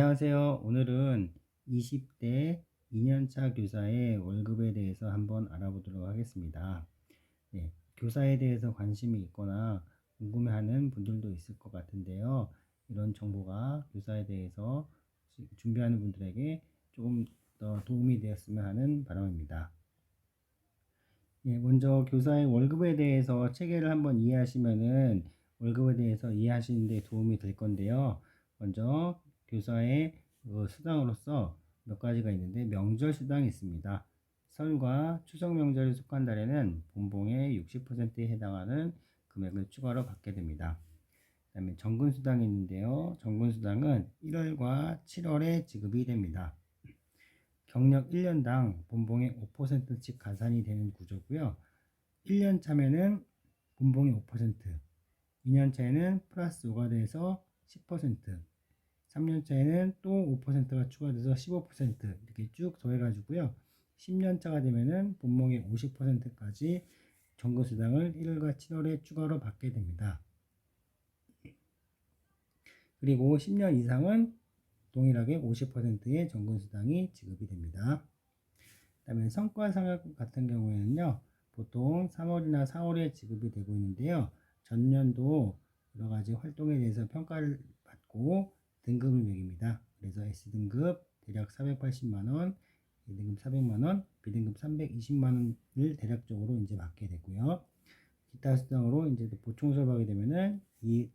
안녕하세요. 오늘은 20대 2년차 교사의 월급에 대해서 한번 알아보도록 하겠습니다. 네, 교사에 대해서 관심이 있거나 궁금해하는 분들도 있을 것 같은데요. 이런 정보가 교사에 대해서 준비하는 분들에게 조금 더 도움이 되었으면 하는 바람입니다. 예, 먼저 교사의 월급에 대해서 체계를 한번 이해하시면은 월급에 대해서 이해하시는 데 도움이 될 건데요. 먼저 교사의 그 수당으로서 몇 가지가 있는데 명절 수당이 있습니다. 설과 추석 명절에 속한 달에는 본봉의 60%에 해당하는 금액을 추가로 받게 됩니다. 그 다음에 정근 수당이 있는데요. 정근 수당은 1월과 7월에 지급이 됩니다. 경력 1년당 본봉의 5%씩 가산이 되는 구조고요. 1년 차면은 본봉의 5%, 2년 차에는 플러스 5가 돼서 10%, 3년 차에는 또 5%가 추가돼서 15% 이렇게 쭉 더해가지고요. 10년 차가 되면은 본몽의 50%까지 정거수당을 1월과 7월에 추가로 받게 됩니다. 그리고 10년 이상은 동일하게 50%의 정근수당이 지급이 됩니다. 그 다음에 성과상여금 같은 경우에는요, 보통 3월이나 4월에 지급이 되고 있는데요. 전년도 여러 가지 활동에 대해서 평가를 받고 등급을 매깁니다. 그래서 S등급 대략 480만원, A등급 400만원, B등급 320만원을 대략적으로 이제 받게 되고요. 기타 수당으로 이제 보충 수업을 하게 되면은 이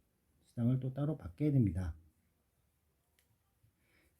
수당을 또 따로 받게 됩니다.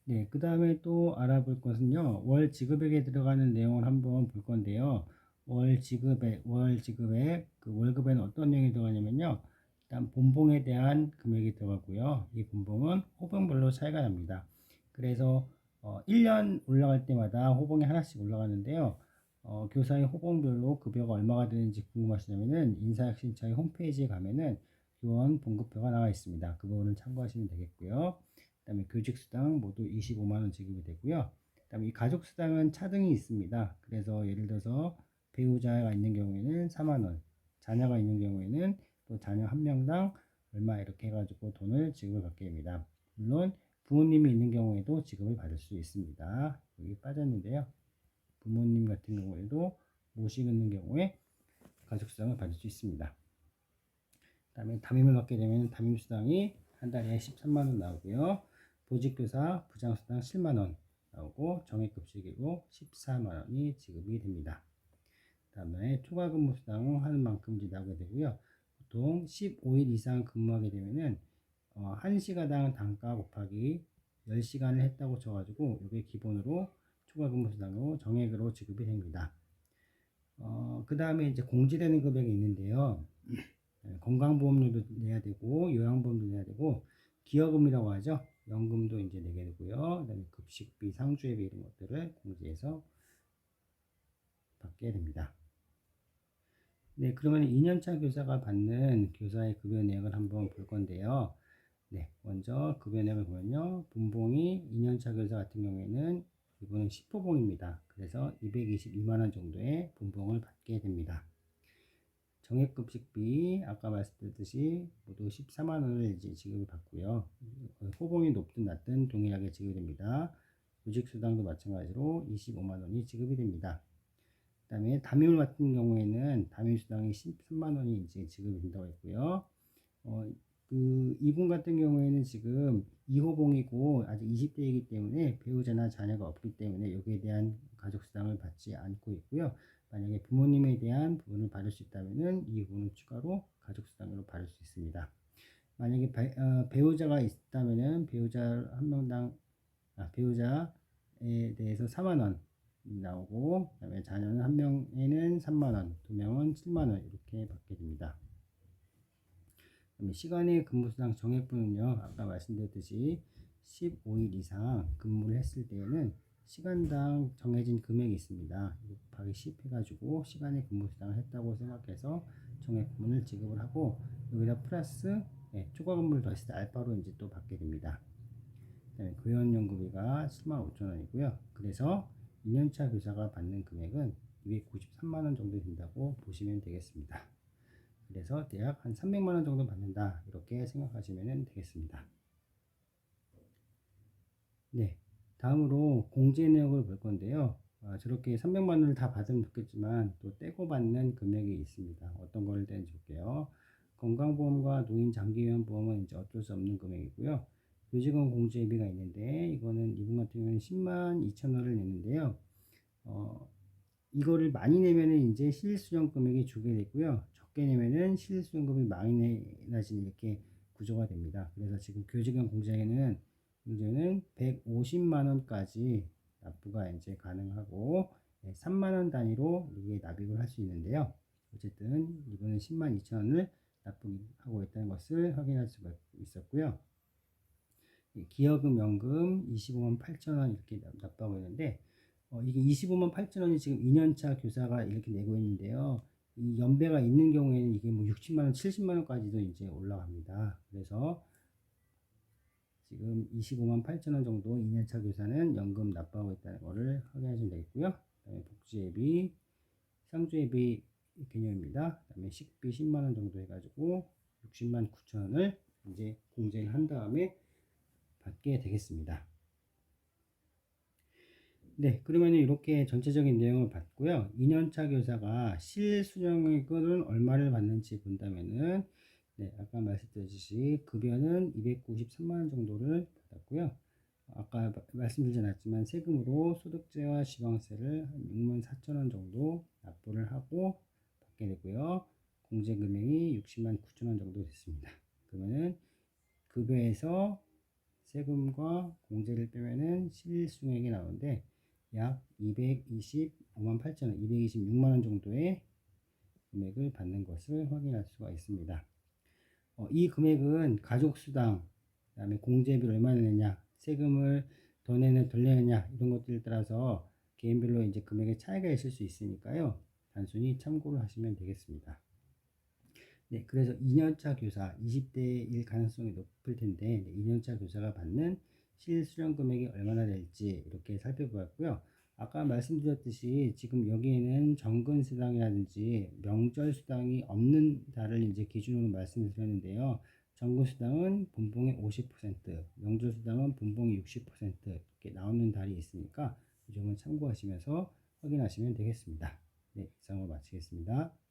네, 그 다음에 또 알아볼 것은요, 월 지급액에 들어가는 내용을 한번 볼 건데요. 월 지급액, 월 지급액, 그 월급에는 어떤 내용이 들어가냐면요. 일단 본봉에 대한 금액이 들어가고요. 이 본봉은 호봉별로 차이가 납니다. 그래서 어, 1년 올라갈 때마다 호봉이 하나씩 올라가는데요. 어, 교사의 호봉별로 급여가 얼마가 되는지 궁금하시다면 인사혁신처의 홈페이지에 가면은 교원 봉급표가 나와 있습니다. 그 부분을 참고하시면 되겠고요. 그 다음에 교직수당 모두 25만 원 지급이 되고요. 그 다음에 이 가족수당은 차등이 있습니다. 그래서 예를 들어서 배우자가 있는 경우에는 4만 원, 자녀가 있는 경우에는 또 자녀 한 명당 얼마 이렇게 해가지고 돈을 지급을 받게 됩니다. 물론 부모님이 있는 경우에도 지급을 받을 수 있습니다. 여기 빠졌는데요. 부모님 같은 경우에도 모시고 있는 경우에 가족 수당을 받을 수 있습니다. 그 다음에 담임을 받게 되면 담임 수당이 한 달에 13만 원 나오고요. 보직교사 부장 수당 7만 원 나오고 정액급식이고 14만 원이 지급이 됩니다. 그 다음에 초과근무 수당 하는 만큼 나오게 되고요. 보통 15일 이상 근무하게 되면은 어, 1시간당 단가 곱하기 10시간을 했다고 쳐가지고 이게 기본으로 추가 근무 수당으로 정액으로 지급이 됩니다. 어, 그 다음에 이제 공제되는 금액이 있는데요. 네, 건강보험료도 내야 되고 요양보험도 내야 되고 기여금이라고 하죠. 연금도 이제 내게 되고요. 그다음에 급식비, 상주회비 이런 것들을 공제해서 받게 됩니다. 네, 그러면 2년차 교사가 받는 교사의 급여 내역을 한번 볼 건데요. 네, 먼저 급여 내역을 보면요. 분봉이 2년차 교사 같은 경우에는 이분은 10호봉입니다. 그래서 222만원 정도의 분봉을 받게 됩니다. 정액급식비 아까 말씀드렸듯이 모두 14만원을 이제 지급을 받고요. 호봉이 높든 낮든 동일하게 지급이 됩니다. 조직수당도 마찬가지로 25만원이 지급이 됩니다. 그 다음에 담임을 맡은 경우에는 담임 수당이 13만 원이 이제 지급이 된다고 했고요. 어, 그 이분 같은 경우에는 지금 2호봉이고 아직 20대이기 때문에 배우자나 자녀가 없기 때문에 여기에 대한 가족 수당을 받지 않고 있고요. 만약에 부모님에 대한 부분을 받을 수 있다면은 이 부분을 추가로 가족 수당으로 받을 수 있습니다. 만약에 바, 어, 배우자가 있다면은 배우자 한 명당 아, 배우자에 대해서 4만 원 나오고 그다음에 자녀는 한 명에는 3만 원, 두 명은 7만 원 이렇게 받게 됩니다. 그다음에 시간의 근무 수당 정액분은요 아까 말씀드렸듯이 15일 이상 근무를 했을 때에는 시간당 정해진 금액이 있습니다. 곱하기 10 해가지고 시간의 근무 수당을 했다고 생각해서 정액분을 지급을 하고 여기다 플러스 네, 초과 근무를 더했을 때 알파로 이제 또 받게 됩니다. 그다음에 교연연구비가 7만 5천 원이고요. 그래서 2년차 교사가 받는 금액은 293만원 정도 된다고 보시면 되겠습니다. 그래서 대략 한 300만원 정도 받는다. 이렇게 생각하시면 되겠습니다. 네. 다음으로 공제 내역을 볼 건데요. 아, 저렇게 300만 원을 다 받으면 좋겠지만 또 떼고 받는 금액이 있습니다. 어떤 거를 떼는지 볼게요. 건강보험과 노인 장기요양보험은 이제 어쩔 수 없는 금액이고요. 교직원 공제비가 있는데 이거는 이분 같은 경우는 10만 2천 원을 내는데요. 어, 이거를 많이 내면은 이제 실수령 금액이 주게 되고요. 적게 내면은 실수령 금액이 마이너진 이렇게 구조가 됩니다. 그래서 지금 교직원 공제에는 이제는 150만 원까지 납부가 이제 가능하고 3만 원 단위로 이게 납입을 할 수 있는데요. 어쨌든 이번에 10만 2천 원을 납부하고 있다는 것을 확인할 수가 있었고요. 기여금 연금 25만 8천 원 이렇게 납부하고 있는데 어, 이게 25만 8천 원이 지금 2년차 교사가 이렇게 내고 있는데요. 이 연배가 있는 경우에는 이게 뭐 60만 원, 70만 원까지도 이제 올라갑니다. 그래서 지금 25만 8천 원 정도 2년차 교사는 연금 납부하고 있다는 것을 확인하시면 되겠고요. 그다음에 복지예비, 상주예비 개념입니다. 그다음에 식비 10만 원 정도 해가지고 60만 9천 원을 이제 공제를 한 다음에 받게 되겠습니다. 네, 그러면 이렇게 전체적인 내용을 봤고요. 2년차 교사가 실수령액은 얼마를 받는지 본다면은 네, 아까 말씀드렸듯이 급여는 293만 원 정도를 받았고요. 아까 말씀드리지 않았지만 세금으로 소득세와 지방세를 한 6만 4천 원 정도 납부를 하고 받게 되고요. 공제 금액이 60만 9천 원 정도 됐습니다. 그러면은 급여에서 세금과 공제를 빼면은 실수액이 나오는데 약 225만 8천 원, 226만 원 정도의 금액을 받는 것을 확인할 수가 있습니다. 어, 이 금액은 가족수당, 그다음에 공제비를 얼마나 내냐, 세금을 더 내는 덜 내느냐 이런 것들에 따라서 개인별로 이제 금액의 차이가 있을 수 있으니까요. 단순히 참고를 하시면 되겠습니다. 네, 그래서 2년차 교사 20대일 가능성이 높을 텐데 네, 2년차 교사가 받는 실수령 금액이 얼마나 될지 이렇게 살펴보았고요. 아까 말씀드렸듯이 지금 여기에는 정근 수당이라든지 명절 수당이 없는 달을 이제 기준으로 말씀을 드렸는데요. 정근 수당은 분봉의 50%, 명절 수당은 분봉의 60% 이렇게 나오는 달이 있으니까 이 점은 참고하시면서 확인하시면 되겠습니다. 네, 이상으로 마치겠습니다.